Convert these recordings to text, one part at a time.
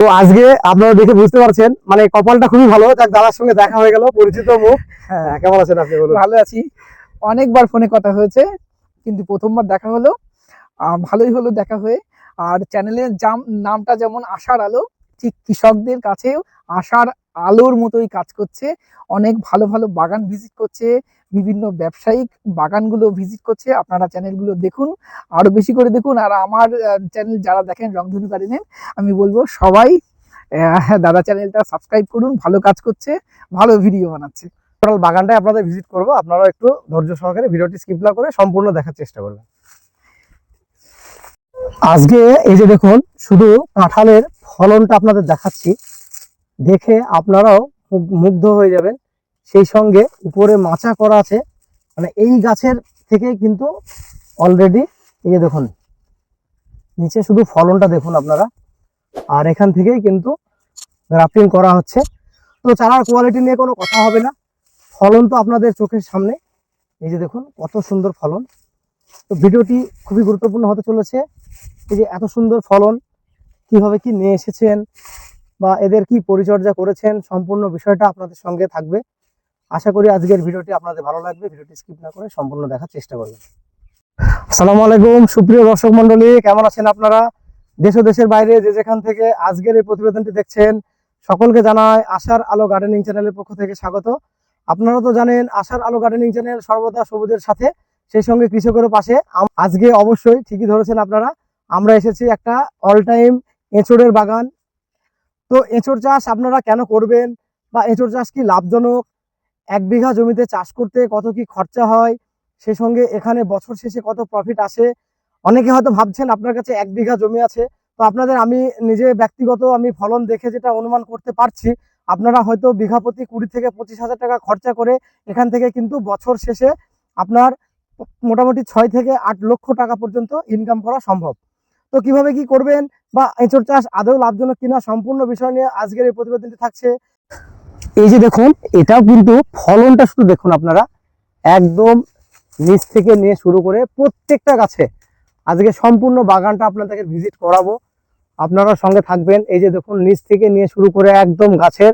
তো আজকে আপনারা দেখে বুঝতে পারছেন মানে কপালটা খুবই ভালো যাক দাদার সঙ্গে দেখা হয়ে গেল পরিচিত মুখ। হ্যাঁ। হ্যাঁ, কেমন আছেন আপনি বলুন? ভালো আছি। অনেকবার ফোনে কথা হয়েছে কিন্তু প্রথমবার দেখা হলো। ভালোই হলো দেখা হয়ে। আর চ্যানেলের জাম- নামটা যেমন আশার আলো ঠিক কৃষকদের কাছেও আশার আলোর মতোই কাজ করছে। অনেক ভালো ভালো বাগান ভিজিট করছে বিভিন্ন ব্যবসায়িক বাগানগুলো ভিজিট করছে। আপনারা চ্যানেলগুলো দেখুন আরও বেশি করে দেখুন। আর আমার চ্যানেল যারা দেখেন রংধনু গার্ডেনের আমি বলব সবাই আহ, দাদা চ্যানেলটা সাবস্ক্রাইব করুন ভালো কাজ করছে ভালো ভিডিও বানাচ্ছে। টোটাল বাগানটাই আপনাদের ভিজিট করব আপনারা একটু ধৈর্য সহকারে ভিডিওটি স্কিপ না করে সম্পূর্ণ দেখার চেষ্টা করবেন। আজকে এই যে দেখুন শুধু কাঁঠালের ফলনটা আপনাদের দেখাচ্ছি দেখে আপনারাও মুগ- মুগ্ধ হয়ে যাবেন। সেই সঙ্গে উপরে মাচা করা আছে। মানে এই গাছের থেকে কিন্তু অলরেডি এই যে দেখুন, নিচে শুধু ফলনটা দেখুন আপনারা। আর এখান থেকেই কিন্তু গ্রাফটিং করা হচ্ছে। তো চারার কোয়ালিটি নিয়ে কোনো কথা হবে না। ফলন তো আপনাদের চোখের সামনে। এই যে দেখুন, কত সুন্দর ফলন। তো ভিডিওটি খুবই গুরুত্বপূর্ণ হতে চলেছে। এই যে এত সুন্দর ফলন, কীভাবে কি নিয়ে এসেছেন বা এদের কি পরিচর্যা করেছেন, সম্পূর্ণ বিষয়টা আপনাদের সঙ্গে থাকবে। আশা করি আজকের ভিডিওটি আপনাদের ভালো লাগবে। ভিডিওটি স্কিপ না করে সম্পূর্ণ দেখার চেষ্টা করবেন। আসসালামু আলাইকুম, সুপ্রিয় দর্শক মন্ডলী কেমন আছেন আপনারা? দেশ ও দেশের বাইরে যে যেখান থেকে আজকের এই প্রতিবেদনটি দেখছেন, সকলকে জানায় আশার আলো গার্ডেনিং চ্যানেলের পক্ষ থেকে স্বাগত। আপনারা তো জানেন, আশার আলো গার্ডেনিং চ্যানেল সর্বদা সবুজের সাথে, সেই সঙ্গে কৃষকের পাশে। আজকে অবশ্যই ঠিকই ধরেছেন আপনারা, আমরা এসেছি একটা অল টাইম এঁচড়ের বাগান। তো এঁচড় চাষ আপনারা কেন করবেন বা এঁচড় চাষ কি লাভজনক? এক বিঘা জমিতে চাষ করতে কত কি খরচা হয়? সেই সঙ্গে এখানে বছর শেষে কত প্রফিট আসে? অনেকে হয়তো ভাবছেন আপনার কাছে এক বিঘা জমি আছে। তো আপনাদের আমি নিজে ব্যক্তিগত আমি ফলন দেখে যেটা অনুমান করতে পারছি, আপনারা হয়তো বিঘা প্রতি কুড়ি থেকে পঁচিশ হাজার টাকা খরচা করে এখান থেকে কিন্তু বছর শেষে আপনার মোটামুটি ছয় থেকে আট লক্ষ টাকা পর্যন্ত ইনকাম করা সম্ভব। তো কীভাবে কি করবেন? বা এঁচড় চাষ আদৌ লাভজনক কিনা সম্পূর্ণ বিষয় নিয়ে আজকের এই প্রতিবেদনটি থাকছে। এই যে দেখুন, এটাও কিন্তু ফলনটা শুধু দেখুন আপনারা, একদম নিচ থেকে নিয়ে শুরু করে প্রত্যেকটা গাছে আজকে সম্পূর্ণ বাগানটা আপনাদেরকে ভিজিট করাবো। আপনারা সঙ্গে থাকবেন। এই যে দেখুন, নিচ থেকে নিয়ে শুরু করে একদম গাছের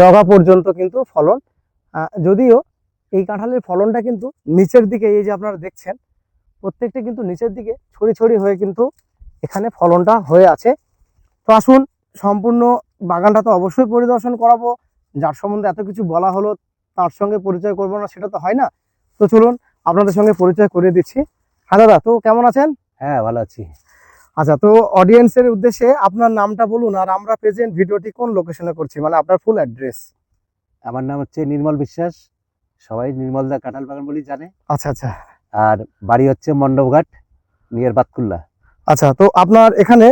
ডগা পর্যন্ত কিন্তু ফলন। যদিও এই কাঁঠালের ফলনটা কিন্তু নিচের দিকে, এই যে আপনারা দেখছেন, প্রত্যেকটা কিন্তু নিচের দিকে ছড়ি ছড়ি হয়ে কিন্তু এখানে ফলনটা হয়ে আছে। তো আসুন, সম্পূর্ণ বাগানটা তো অবশ্যই পরিদর্শন করাবো। যার সম্বন্ধে এত কিছু বলা হলো তার সঙ্গে পরিচয় করব না সেটা তো হয় না। তো চলুন আপনাদের সঙ্গে পরিচয় করে দিচ্ছি। হ্যাঁ দাদা তো কেমন আছেন? হ্যাঁ ভালো আছি। আচ্ছা তো অডিয়েন্সের উদ্দেশ্যে আপনার নামটা বলুন আর আমরা প্রেজেন্ট ভিডিওটি কোন লোকেশনে করছি মানে আপনার ফুল অ্যাড্রেস আমার নাম হচ্ছে নির্মল বিশ্বাস। সবাই নির্মলদা কাঁঠাল বাগান বলেই জানে। আচ্ছা আচ্ছা। আর বাড়ি হচ্ছে মণ্ডপঘাট নিয়ার বাতকুল্লা। আচ্ছা তো আপনার এখানে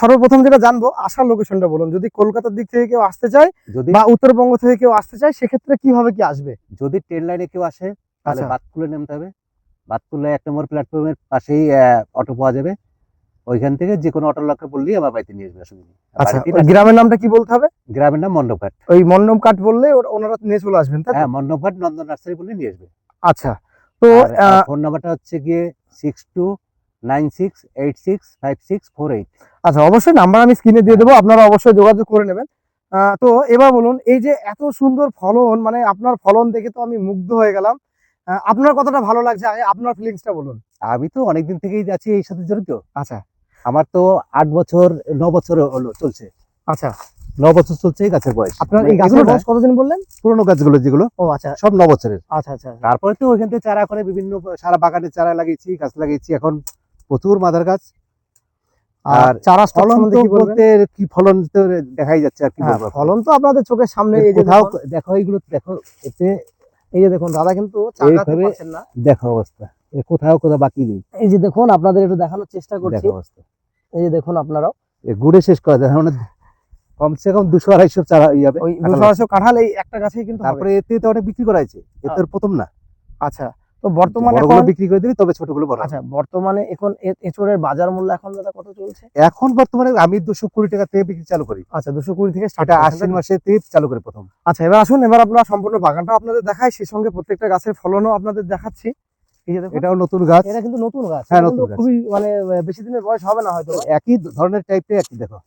সর্বপ্রথম যেটা জানব আসার লোকেশনটা বলুন। যদি কলকাতার দিক থেকে কেউ আসতে চায় যদি বা উত্তরবঙ্গ থেকে কেউ আসতে চায় সেক্ষেত্রে কীভাবে কি আসবে? যদি ট্রেন লাইনে কেউ আসে তাহলে আচ্ছা। বাতকুল্লা নামতে হবে। বাতকুল্লা এক নম্বর প্ল্যাটফর্মের পাশেই অটো পাওয়া যাবে। ওইখান থেকে যে কোনো অটো লোককে বললেই আমার বাড়িতে নিয়ে আসবে অসুবিধা আচ্ছা গ্রামের নামটা কি বলতে হবে? গ্রামের নাম মণ্ডপঘাট। ওই কাঠ বললে ওনারা নিয়ে চলে আসবেন তাই? হ্যাঁ মণ্ডপঘাট নন্দন নার্সারি বলে নিয়ে আসবে। আচ্ছা তো ফোন নাম্বারটা হচ্ছে গিয়ে six two nine six eight six five six four eight. আচ্ছা অবশ্যই নাম্বার আমি স্ক্রিনে দিয়ে দেবো আপনারা অবশ্যই যোগাযোগ করে নেবেন। তো এবার বলুন এই যে এত সুন্দর ফলন মানে আপনার ফলন দেখে তো আমি মুগ্ধ হয়ে গেলাম। আপনার কতটা ভালো লাগছে আপনার ফিলিংসটা বলুন। আমি তো অনেকদিন থেকেই আছি এই সাথে জড়িত। আচ্ছা। আমার তো আট বছর ন বছর হলো চলছে। আচ্ছা। ন বছর চলছে এই গাছের বয়স। আপনার মানে এই গাছের বয়স কতদিন বললেন? পুরোনো গাছগুলো যেগুলো ও আচ্ছা। সব ন বছরের। আচ্ছা আচ্ছা। তারপরে তো ওইখান থেকে চারা করে বিভিন্ন সারা বাগানে চারা লাগিয়েছি গাছ লাগিয়েছি এখন প্রচুর মাদার গাছ। আর চারা ফলন তো বলতে কি ফলন তো দেখাই যাচ্ছে আর কি হ্যাঁ। ফলন তো আপনাদের চোখের সামনে এই যে দেখুন, দেখো এইগুলো দেখো এতে এই যে দেখুন দাদা কিন্তু চাকাতে পারছেন না। দেখো অবস্থা। এ কোথাও কোথাও বাকি নেই। এই যে দেখুন আপনাদের একটু দেখানোর চেষ্টা করছি। দেখো অবস্থা। এই যে দেখুন আপনারাও। এ গুড়ে শেষ করা যায় মানে কমসে কম দুশো আড়াইশো চারা হবে। দুশো আড়াইশো কাঁঠাল এই একটা গাছেই কিন্তু তারপরে এতে তো অনেক বিক্রি করা হয়েছে। এতে ওর প্রথম না। আচ্ছা। তো বর্তমানে এখন বিক্রি করে দিলে তবে ছোটগুলো বড় আচ্ছা বর্তমানে এখন এঁচড়ের বাজার মূল্য এখন দাদা কত চলছে? এখন বর্তমানে আমি দুশো কুড়ি টাকা থেকে বিক্রি চালু করি। আচ্ছা দুশো কুড়ি থেকে আশ্বিন মাসে থেকে চালু করে প্রথম। আচ্ছা এবার আসুন এবার আপনারা সম্পূর্ণ বাগানটা আপনাদের দেখাই সেই সঙ্গে প্রত্যেকটা গাছের ফলনও আপনাদের দেখাচ্ছি। এটাও নতুন গাছ। এটা কিন্তু নতুন গাছ হ্যাঁ, নতুন গাছ। খুবই মানে বেশি দিনের বয়স হবে না হয়তো। একই ধরনের টাইপের একই দেখো।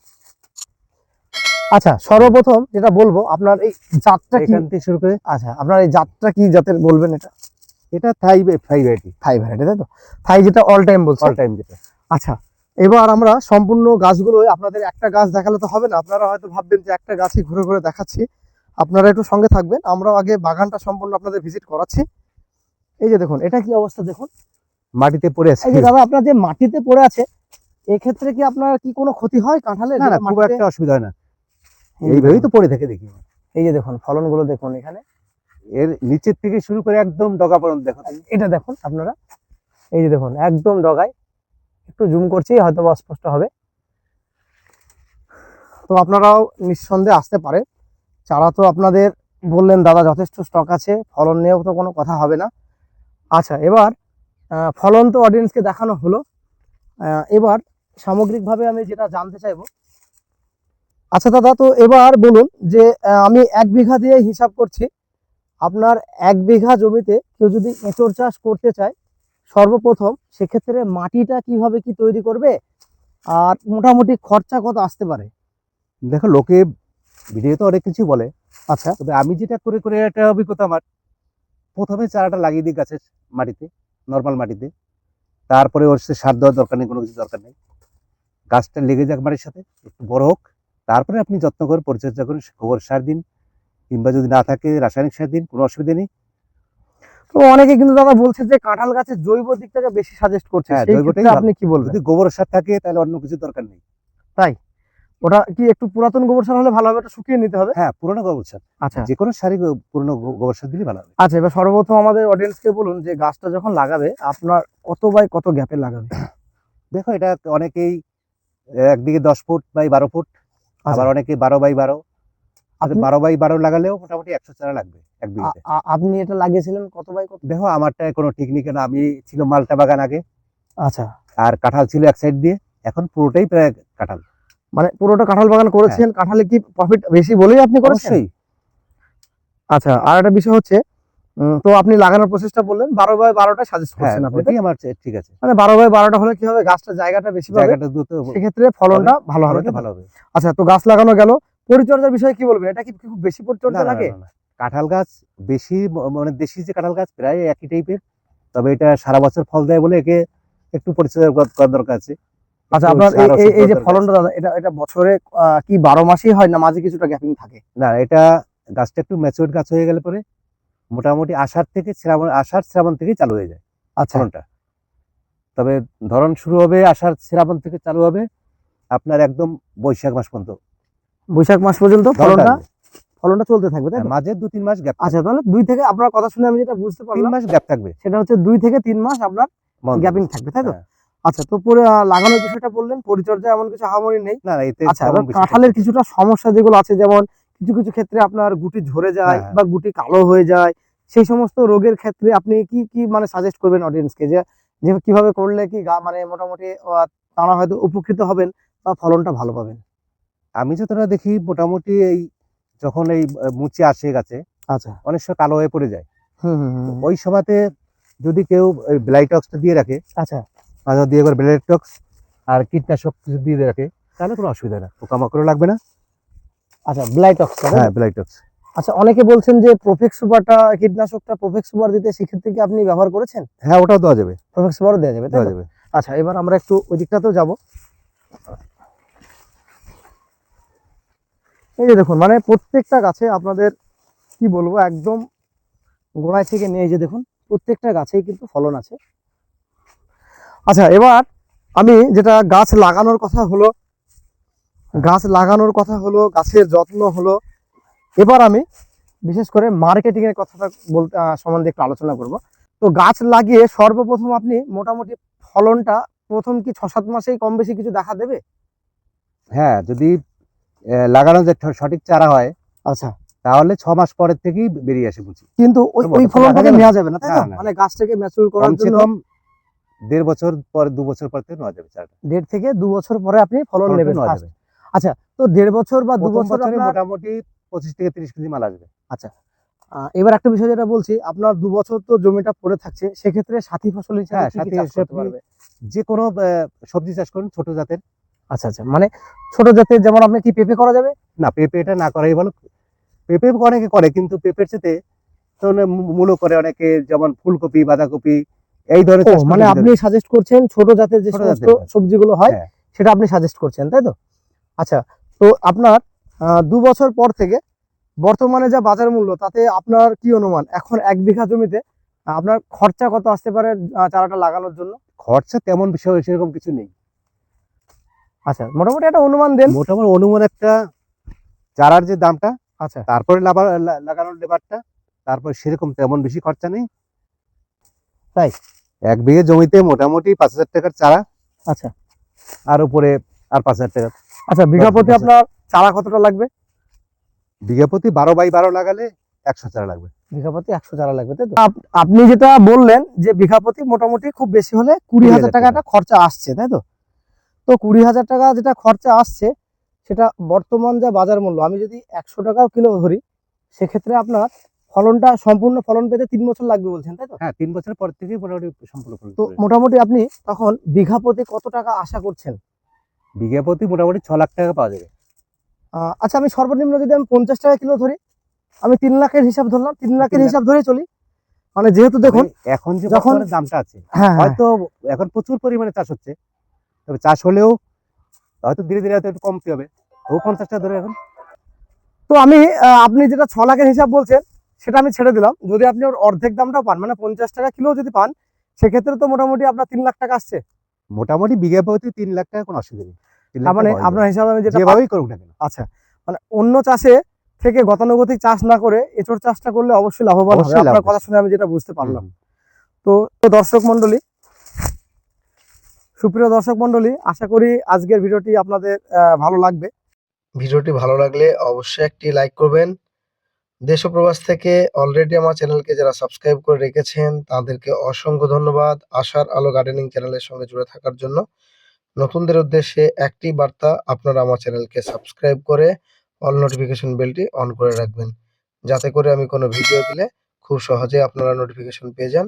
আচ্ছা সর্বপ্রথম যেটা বলব আপনার এই জাতটা কি? শুরু করে। আচ্ছা আপনার এই জাতটা কি জাতের বলবেন এটা? এটা থাই থাই ভ্যারাইটি থাই ভ্যারাইটি তাই তো? থাই যেটা অল টাইম বলছে অল টাইম যেটা। আচ্ছা এবার আমরা সম্পূর্ণ গাছগুলো আপনাদের একটা গাছ দেখালে তো হবে না আপনারা হয়তো ভাববেন যে একটা গাছই ঘুরে ঘুরে দেখাচ্ছি। আপনারা একটু সঙ্গে থাকবেন আমরা আগে বাগানটা সম্পূর্ণ আপনাদের ভিজিট করাচ্ছি। এই যে দেখুন এটা কি অবস্থা দেখুন? মাটিতে পড়ে আছে। এই যে দাদা আপনার যে মাটিতে পড়ে আছে এক্ষেত্রে কি আপনার কি কোনো ক্ষতি হয় কাঁঠালের না না খুব একটা অসুবিধা হয় না। এইভাবেই তো পড়ে থাকে দেখি। এই যে দেখুন ফলনগুলো দেখুন এখানে। এর নিচের থেকে শুরু করে একদম ডগা পর্যন্ত দেখো। এটা দেখুন আপনারা। এই যে দেখুন, একদম ডগায়। একটু জুম করছি হয়তো বা স্পষ্ট হবে। তো আপনারাও নিঃসন্দেহে আসতে পারে চারা তো আপনাদের বললেন, দাদা, যথেষ্ট স্টক আছে, ফলন নিয়েও তো কোনো কথা হবে না। আচ্ছা এবার ফলন তো অডিয়েন্সকে দেখানো হলো। এবার সামগ্রিকভাবে আমি যেটা জানতে চাইব। আচ্ছা দাদা, তো এবার বলুন যে আমি এক বিঘা দিয়ে হিসাব করছি। আপনার এক বিঘা জমিতে কেউ যদি এঁচড় চাষ করতে চায় সর্বপ্রথম সেক্ষেত্রে মাটিটা কীভাবে কি তৈরি করবে? আর মোটামুটি খরচা কত আসতে পারে? দেখো লোকে ভিডিও তো অনেক কিছু বলে। আচ্ছা। তবে আমি যেটা করে করে একটা অভিজ্ঞতা আমার। প্রথমে চারাটা লাগিয়ে দিই গাছের মাটিতে নর্মাল মাটিতে। তারপরে ওর সাথে সার দেওয়ার দরকার নেই কোনো কিছু দরকার নেই। গাছটা লেগে যাক মাটির সাথে একটু বড় হোক। তারপরে আপনি যত্ন করে পরিচর্যা করুন গোবর সার দিন। কিংবা যদি না থাকে রাসায়নিক সার দিন কোনো অসুবিধা নেই। তো অনেকে কিন্তু দাদা বলছে যে কাঁঠাল গাছের জৈব দিকটাকে বেশি সাজেস্ট করছে। হ্যাঁ, জৈবটাই আপনি কি বলবেন? যদি গোবর সার থাকে তাহলে অন্য কিছু দরকার নেই। তাই? ওটা কি একটু পুরাতন গোবর সার হলে ভালো হবে? ওটা শুকিয়ে নিতে হবে? হ্যাঁ পুরোনো গোবর সার। আচ্ছা। যে কোনো সারই পুরোনো গোবর সার দিলে ভালো হবে। আচ্ছা এবার সর্বপ্রথম আমাদের অডিয়েন্সকে বলুন যে গাছটা যখন লাগাবে আপনার কত বাই কত গ্যাপে লাগাবে? দেখো এটা অনেকেই একদিকে দশ ফুট বাই বারো ফুট আচ্ছা। আবার অনেকে বারো বাই বারো। বারো বাই বারো লাগালেও মোটামুটি একশো চারা লাগবে এক বিঘাতে। আপনি এটা লাগিয়েছিলেন কত বাই কত? দেখো আমারটা কোনো আমি ছিল মালটা বাগান আগে। আচ্ছা। আর কাঁঠাল ছিল এক সাইড দিয়ে। এখন পুরোটাই প্রায় কাঁঠাল। মানে পুরোটা কাঁঠাল বাগান করেছেন কাঁঠালে কি প্রফিট বেশি বলেই আপনি করেছেন? আচ্ছা আর একটা বিষয় হচ্ছে তো আপনি লাগানোর প্রসেসটা বললেন বারো বাই বারোটা সাজেস্ট হ্যাঁ করছেন আপনি আমার ঠিক আছে। মানে বারো বাই বারোটা হলে কি হবে গাছটা জায়গাটা বেশি জায়গাটা দ্রুত সেক্ষেত্রে ফলনটা ভালো হবে ভালো হবে। আচ্ছা তো গাছ লাগানো গেল। পরিচর্যার বিষয়ে কি বলবেন? এটা কি খুব বেশি না, পরিচর্যা লাগে। কাঁঠাল গাছ বেশি মানে দেশি যে কাঁঠাল গাছ প্রায় একই টাইপের তবে এটা সারা বছর ফল দেয় বলে একে একটু পরিচর্যা করার দরকার আছে। আচ্ছা আপনার এই- এই- এই যে ফলনটা দাদা এটা এটা বছরে কি বারো মাসেই হয় না মাঝে কিছুটা গ্যাপিং থাকে? না এটা গাছটা একটু ম্যাচিওর গাছ হয়ে গেলে পরে মোটামুটি আষাঢ় থেকে শ্রাবণ আষাঢ় শ্রাবণ থেকেই চালু হয়ে যায় আচ্ছা। ফলনটা। তবে ধরন শুরু হবে আষাঢ় শ্রাবণ থেকে চালু হবে আপনার একদম বৈশাখ মাস পর্যন্ত। বৈশাখ মাস পর্যন্ত ফলনটা ফলনটা। চলতে থাকবে তাই হ্যাঁ, মাঝে দু তিন মাস গ্যাপ আচ্ছা তাহলে দুই থেকে আপনার কথা শুনে আমি যেটা বুঝতে তিন পারলাম মাস গ্যাপ থাকবে। সেটা হচ্ছে দুই থেকে তিন মাস আপনার গ্যাপিং থাকবে তাই তো? হ্যাঁ। আচ্ছা তো পরে লাগানোর বিষয়টা বললেন পরিচর্যা এমন কিছু হামারি নেই। না এতে আচ্ছা কাঁঠালের কিছুটা সমস্যা যেগুলো আছে যেমন কিছু কিছু ক্ষেত্রে আপনার গুটি ঝরে যায় হ্যাঁ। বা গুটি কালো হয়ে যায় সেই সমস্ত রোগের ক্ষেত্রে আপনি কি কি মানে সাজেস্ট করবেন অডিয়েন্সকে যে যে কীভাবে করলে কি মানে মোটামুটি আহ, তারা হয়তো উপকৃত হবেন বা ফলনটা ভালো পাবেন? আমি যতটা দেখি মোটামুটি এই যখন এই মুচি আসে গাছে আচ্ছা। অনেক সময় কালো হয়ে পড়ে যায়। ওই সময়তে যদি কেউ ব্লাইটক্সটা দিয়ে রাখে আচ্ছা। মাঝে দিয়ে করে ব্লাইটক্স আর কীটনাশক কিছু দিয়ে রাখে তাহলে কোনো অসুবিধা না। পোকামাকড়ও লাগবে না। আচ্ছা ব্লাইটক্স হ্যাঁ ব্লাইটক্স আচ্ছা অনেকে বলছেন যে প্রোফেক্স সুপারটা কীটনাশকটা প্রোফেক্স সুপার দিতে সেক্ষেত্রে কি আপনি ব্যবহার করেছেন? হ্যাঁ ওটাও দেওয়া যাবে। প্রোফেক্স সুপারও দেওয়া যাবে দেওয়া যাবে। আচ্ছা এবার আমরা একটু ওই দিকটাতেও যাব। এই যে দেখুন মানে প্রত্যেকটা গাছে আপনাদের কি বলব, একদম গোড়ায় থেকে নিয়ে যে দেখুন, প্রত্যেকটা গাছেই কিন্তু ফলন আছে। আচ্ছা এবার আমি যেটা গাছ লাগানোর কথা হলো, গাছ লাগানোর কথা হলো, গাছের যত্ন হলো, এবার আমি বিশেষ করে মার্কেটিং এর কথাটা বলতে সম্বন্ধে একটু আলোচনা করব। তো গাছ লাগিয়ে সর্বপ্রথম আপনি মোটামুটি ফলনটা প্রথম কি ছ সাত মাসেই কম বেশি কিছু দেখা দেবে? হ্যাঁ যদি লাগানো যে সঠিক চারা হয় আচ্ছা। তাহলে ছ মাস পরের থেকেই বেরিয়ে আসে মুচি কিন্তু ওই তো ওই ফলনটাকে নেওয়া যাবে না তাই না, না। মানে গাছটাকে ম্যাচিউর করার জন্য কম দেড় বছর পর দু বছর পর থেকে নেওয়া যাবে চারাটা। দেড় থেকে দু বছর পরে আপনি ফলন নেবেন আচ্ছা তো দেড় বছর বা দু বছর মোটামুটি পঁচিশ থেকে তিরিশ কেজি মাল আসবে। আহ, এবার একটা বিষয় যেটা বলছি আপনার দু বছর তো জমিটা পড়ে থাকছে সেক্ষেত্রে সাথী ফসল হিসেবে হ্যাঁ, যে কোনো সবজি চাষ করুন ছোট জাতের। আচ্ছা আচ্ছা। মানে ছোট জাতের যেমন আপনি কি পেঁপে করা যাবে? না পেঁপেটা না করাই ভালো। পেঁপে অনেকে করে কিন্তু পেঁপের সাথে মূলো করে অনেকে যেমন ফুলকপি বাঁধাকপি এই ধরনের মানে আপনি সাজেস্ট করছেন ছোট জাতের যে সমস্ত জাতের। সবজিগুলো হয় হ্যাঁ। সেটা আপনি সাজেস্ট করছেন তাই তো? আচ্ছা তো আপনার দু বছর পর থেকে বর্তমানে যা বাজার মূল্য তাতে আপনার কি অনুমান? এখন এক বিঘা জমিতে আপনার খরচা কত আসতে পারে চারাটা লাগানোর জন্য? খরচা তেমন বিষয় সেরকম কিছু নেই। আচ্ছা মোটামুটি একটা অনুমান দেন। মোটামুটি অনুমান একটা চারার যে দামটা আচ্ছা। তারপরে লাবা- লাগানোর লেবারটা তারপর সেরকম তেমন বেশি খরচা নেই। তাই? এক বিঘে জমিতে মোটামুটি পাঁচ হাজার টাকার চারা। আচ্ছা। আর উপরে আর পাঁচ হাজার টাকা আচ্ছা বিঘা প্রতি আপনার চারা কতটা লাগবে? বিঘা প্রতি বারো বাই বারো লাগালে একশো চারা লাগবে। বিঘা প্রতি একশো চারা লাগবে তাই তো? আপ- আপনি যেটা বললেন যে বিঘা প্রতি মোটামুটি খুব বেশি হলে কুড়ি হাজার 20,000 টাকা। একটা খরচা আসছে তাই তো? তো কুড়ি হাজার টাকা যেটা খরচা আসছে সেটা বর্তমান যা বাজার মূল্য আমি যদি একশো টাকাও কিলো ধরি সেক্ষেত্রে আপনার ফলনটা সম্পূর্ণ ফলন পেতে তিন বছর লাগবে বলছেন তাই তো? হ্যাঁ তিন বছর পর থেকেই মোটামুটি সম্পূর্ণ ফলন তো মোটামুটি আপনি তখন বিঘা প্রতি কত টাকা আশা করছেন? বিঘা প্রতি মোটামুটি ছ লাখ টাকা পাওয়া যাবে। আচ্ছা আমি সর্বনিম্ন যদি আমি পঞ্চাশ টাকা কিলো ধরি আমি তিন লাখের হিসাব ধরলাম তিন লাখের হিসাব ধরে চলি। মানে যেহেতু দেখুন এখন যে যখন- দামটা আছে হ্যাঁ হ্যাঁ। হয়তো এখন প্রচুর পরিমাণে চাষ হচ্ছে তবে চাষ হলেও হয়তো ধীরে ধীরে হয়তো একটু কমতে হবে। ও পঞ্চাশ টাকা ধরে এখন তো আমি আপনি যেটা ছ লাখের হিসাব বলছেন সেটা আমি ছেড়ে দিলাম। যদি আপনি ওর অর্ধেক দামটাও পান মানে পঞ্চাশ টাকা কিলো যদি পান সেক্ষেত্রে তো মোটামুটি আপনার তিন লাখ টাকা আসছে। মোটামুটি বিঘা প্রতি তিন লাখ টাকা কোনো অসুবিধা নেই। মানে আপনার হিসাবে আমি যেভাবেই করুক না কেন। আচ্ছা মানে অন্য চাষে থেকে গতানুগতিক চাষ না করে এঁচড় চাষটা করলে অবশ্যই লাভবান হবে। আপনার কথা শুনে আমি যেটা বুঝতে পারলাম। তো দর্শক মন্ডলী সুপ্রিয় দর্শক মন্ডলী আশা করি আজকের ভিডিওটি আপনাদের ভালো লাগবে। ভিডিওটি ভালো লাগলে অবশ্যই একটি লাইক করবেন। দেশ প্রবাস থেকে অলরেডি আমার চ্যানেলকে যারা সাবস্ক্রাইব করে রেখেছেন, তাদেরকে অসংখ্য ধন্যবাদ আশার আলো গার্ডেনিং চ্যানেলের সঙ্গে জুড়ে থাকার জন্য। নতুনদের উদ্দেশ্যে একটি বার্তা, আপনারা আমার চ্যানেলকে সাবস্ক্রাইব করে অল নোটিফিকেশন বেলটি অন করে রাখবেন। যাতে করে আমি কোনো ভিডিও দিলে খুব সহজে আপনারা নোটিফিকেশন পেয়ে যান।